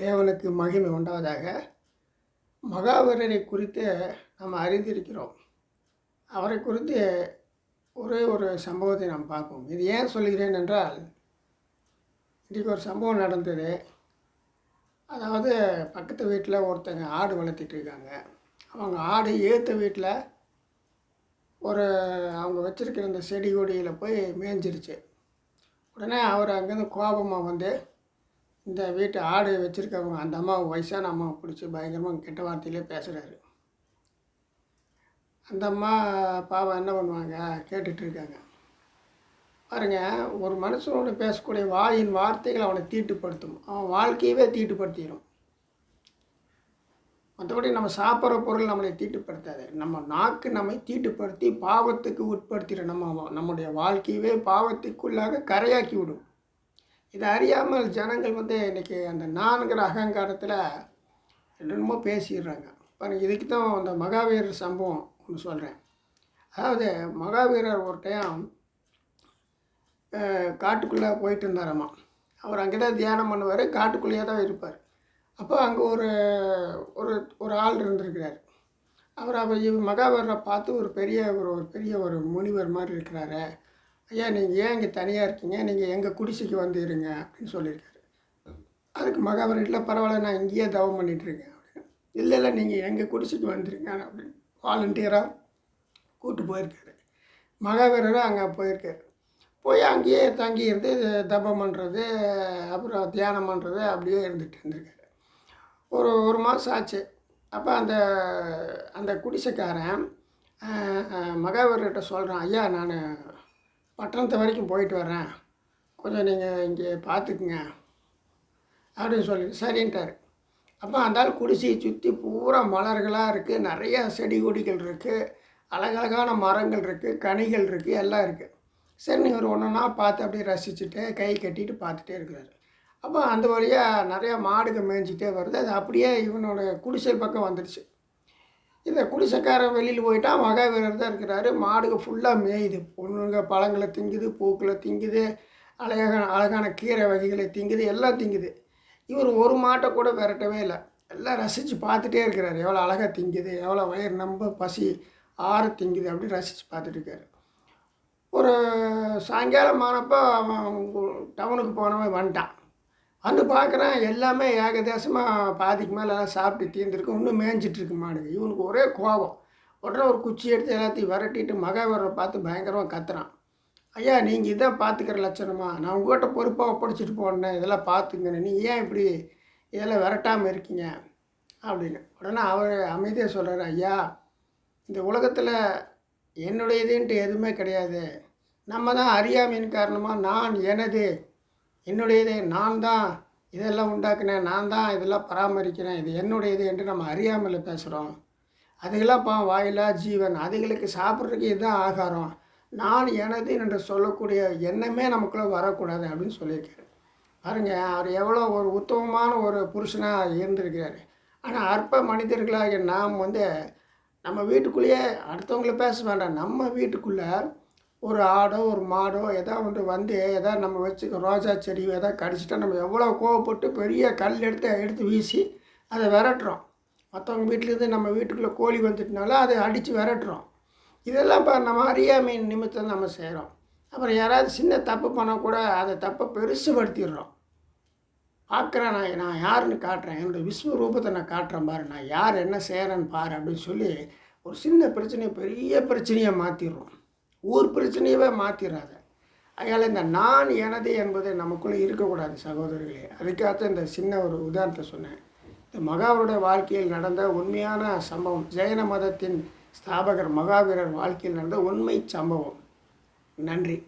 தேவனுக்கு மகிமை உண்டாவதாக மகாவீரரை குறித்து நாம் அறிந்திருக்கிறோம். அவரை குறித்து ஒரே ஒரு சம்பவத்தை நாம் பார்ப்போம். இது ஏன் சொல்கிறேன் என்றால் இன்றைக்கி ஒரு சம்பவம் நடந்தது. அதாவது பக்கத்து வீட்டில் ஒருத்தங்க ஆடு வளர்த்திட்டு இருக்காங்க. அவங்க ஆடு ஏற்ற வீட்டில் ஒரு அவங்க வச்சுருக்கிற அந்த செடி கொடியில் போய் மேய்ஞ்சிருச்சு உடனே அவர் அங்கேருந்து கோபமாக வந்து இந்த வீட்டு ஆடு வச்சுருக்கவங்க அந்த அம்மாவை வயசான அம்மாவை பிடிச்சி பயங்கரமாக கெட்ட வார்த்தையிலே பேசுகிறாரு அந்த அம்மா பாவம் என்ன பண்ணுவாங்க? கேட்டுட்ருக்காங்க இருக்காங்க. ஒரு மனுஷனோட பேசக்கூடிய வாயின் வார்த்தைகள் அவனை தீட்டுப்படுத்தும். அவன் வாழ்க்கையவே தீட்டுப்படுத்திடும் மற்றபடி நம்ம சாப்பிட்ற பொருள் நம்மளை தீட்டுப்படுத்தாது. நம்ம நாக்கு நம்மை தீட்டுப்படுத்தி பாவத்துக்கு உட்படுத்திடும் நம்ம நம்முடைய வாழ்க்கையவே பாவத்துக்குள்ளாக கரையாக்கி விடும். இதை அறியாமல் ஜனங்கள் வந்து இன்றைக்கி அந்த நான்கிற அகங்காரத்தில் என்னென்னமோ பேசிடுறாங்க. பாருங்கள் இதுக்கு தான் அந்த மகாவீரர் சம்பவம் ஒன்று சொல்கிறேன் அதாவது மகாவீரர் ஒரு டைம் காட்டுக்குள்ளே போயிட்டு இருந்தாராம்மா அவர் அங்கே தான் தியானம் பண்ணுவார் காட்டுக்குள்ளேயே தான் இருப்பார். அப்போ அங்கே ஒரு ஒரு ஒரு ஆள் இருந்திருக்கிறார். அவர் அவர் இவர் மகாவீரரை பார்த்து ஒரு பெரிய ஒரு ஒரு பெரிய ஒரு முனிவர் மாதிரி இருக்கிறாரு. ஐயா நீங்கள் ஏன் இங்கே தனியாக இருக்கீங்க? நீங்கள் எங்கள் குடிசைக்கு வந்து இருங்க அப்படின்னு சொல்லியிருக்காரு. அதுக்கு மகாவீரர் இல்லை பரவாயில்ல நான் இங்கேயே தவம் பண்ணிட்டுருக்கேன். அப்படின்னு இல்லை இல்லை நீங்கள் எங்கள் குடிசைக்கு வந்துருங்க. அப்படின்னு வாலண்டியராக கூப்பிட்டு போயிருக்காரு. மகாவீரரும் அங்கே போயிருக்காரு. போய் அங்கேயே தங்கி இருந்து தபம் பண்ணுறது அப்புறம் தியானம் பண்ணுறது அப்படியே இருந்துகிட்டு இருந்திருக்காரு ஒரு ஒரு மாதம் ஆச்சு. அப்போ அந்த அந்த குடிசைக்காரன் மகாவீரர்கிட்ட சொல்கிறான் ஐயா நான் பட்டணத்து வரைக்கும் போயிட்டு வரேன் கொஞ்சம் நீங்கள் இங்கே பார்த்துக்குங்க அப்படின்னு சொல்லி சரின்ட்டார். அப்போ அந்த குடிசையை சுற்றி பூரா மலர்களாக இருக்குது நிறையா செடி கொடிகள் இருக்குது அழகழகான மரங்கள் இருக்குது கனிகள் இருக்குது எல்லாம் இருக்குது சரி இவர் ஒன்றுனா பார்த்து அப்படியே ரசிச்சுட்டு கை கட்டிட்டு பார்த்துட்டே இருக்கிறாரு. அப்போ அந்த வழியாக நிறையா மாடுகள் மேய்ஞ்சிட்டே வருது. அது அப்படியே இவனோட குடிசை பக்கம் வந்துடுச்சு இந்த குடிசைக்காரன் வெளியில் போயிட்டான் மகாவீரர் தான் இருக்கிறாரு. மாடுக ஃபுல்லாக மேயுது. பொண்ணுங்க பழங்களை திங்குது பூக்களை திங்குது அழகான அழகான கீரை வகைகளை திங்குது எல்லாம் திங்குது. இவர் ஒரு மாட்டை கூட விரட்டவே இல்லை. எல்லாம் ரசித்து பார்த்துட்டே இருக்கிறார். எவ்வளோ அழகாக திங்குது எவ்வளோ வயிறு நம்ப பசி ஆற திங்குது அப்படின்னு ரசித்து பார்த்துட்டு இருக்காரு. ஒரு சாயங்காலம் ஆனப்போ அவன் டவுனுக்கு போனவன் வந்துட்டான். வந்து பார்க்குறேன் எல்லாமே ஏகதேசமாக பாதிக்கு மேலே எல்லாம் சாப்பிட்டு தீர்ந்துருக்கு இன்னும் மேய்ஞ்சிட்டு இருக்கு மாடுங்க. இவனுக்கு ஒரே கோபம். உடனே ஒரு குச்சி எடுத்து எல்லாத்தையும் விரட்டிட்டு மகாவீரரை பார்த்து பயங்கரமாக கத்துறான். ஐயா நீங்கள் இதான் பார்த்துக்கிற லட்சணமா? நான் உங்கள்கிட்ட பொறுப்பாக ஒப்படைச்சிட்டு போனேன் இதெல்லாம் பார்த்துங்கண்ணே நீங்கள் ஏன் இப்படி இதெல்லாம் விரட்டாமல் இருக்கீங்க? அப்படின்னு. உடனே அவர் அமைதியாக சொல்கிறார் ஐயா இந்த உலகத்தில் என்னுடையதுன்ட்டு எதுவுமே கிடையாது. நம்ம தான் அறியாமையின் காரணமாக நான் எனது என்னுடையது நான் தான் இதெல்லாம் உண்டாக்குனேன் நான் தான் இதெல்லாம் பராமரிக்கிறேன் இது என்னுடையது என்று நம்ம அறியாமல் பேசுகிறோம் அதுகளாம் பா வாயிலா ஜீவன் அதுகளுக்கு சாப்பிட்றதுக்கு இதுதான் ஆகாரம். நான் எனது என்று சொல்லக்கூடிய எண்ணமே நமக்குள்ளே வரக்கூடாது அப்படின்னு சொல்லியிருக்காரு. பாருங்கள் அவர் எவ்வளோ ஒரு உத்தமமான ஒரு புருஷனாக இருந்திருக்கிறாரு. ஆனால் அற்ப மனிதர்களாகிய நாம் வந்து நம்ம வீட்டுக்குள்ளேயே அடுத்தவங்கள பேச வேண்டாம். நம்ம வீட்டுக்குள்ளே ஒரு ஆடோ ஒரு மாடோ எதா ஒன்று வந்து எதா நம்ம வச்சுக்க ரோஜா செடி எதாவது கடிச்சிட்டா நம்ம எவ்வளோ கோவப்பட்டு பெரிய கல் எடுத்து எடுத்து வீசி அதை விரட்டுறோம். மற்றவங்க வீட்டிலேருந்து நம்ம வீட்டுக்குள்ளே கோழி வந்துட்டனால அதை அடித்து விரட்டுறோம். இதெல்லாம் இப்போ நம்ம அறியாமை நிமித்தம் நம்ம செய்கிறோம் அப்புறம் யாராவது சின்ன தப்பு பண்ணால் கூட அதை தப்பை பெருசுபடுத்திடுறோம். பார்க்குறேன் நான் நான் யாருன்னு காட்டுறேன். என்னோடய விஸ்வரூபத்தை நான் காட்டுறேன் பாரு. நான் யார் என்ன செய்கிறேன்னு பாரு அப்படின்னு சொல்லி ஒரு சின்ன பிரச்சனையை பெரிய பிரச்சனையாக மாற்றிடுறோம் ஊர் பிரச்சனையவே மாற்றிடாத அதனால் இந்த நான் எனது என்பது நமக்குள்ளே இருக்கக்கூடாது சகோதரர்களே அதுக்காக இந்த சின்ன ஒரு உதாரணத்தை சொன்னேன். இந்த மகாவருடைய வாழ்க்கையில் நடந்த உண்மையான சம்பவம் ஜெயன மதத்தின் ஸ்தாபகர் மகாவீரர் வாழ்க்கையில் நடந்த உண்மை சம்பவம். நன்றி.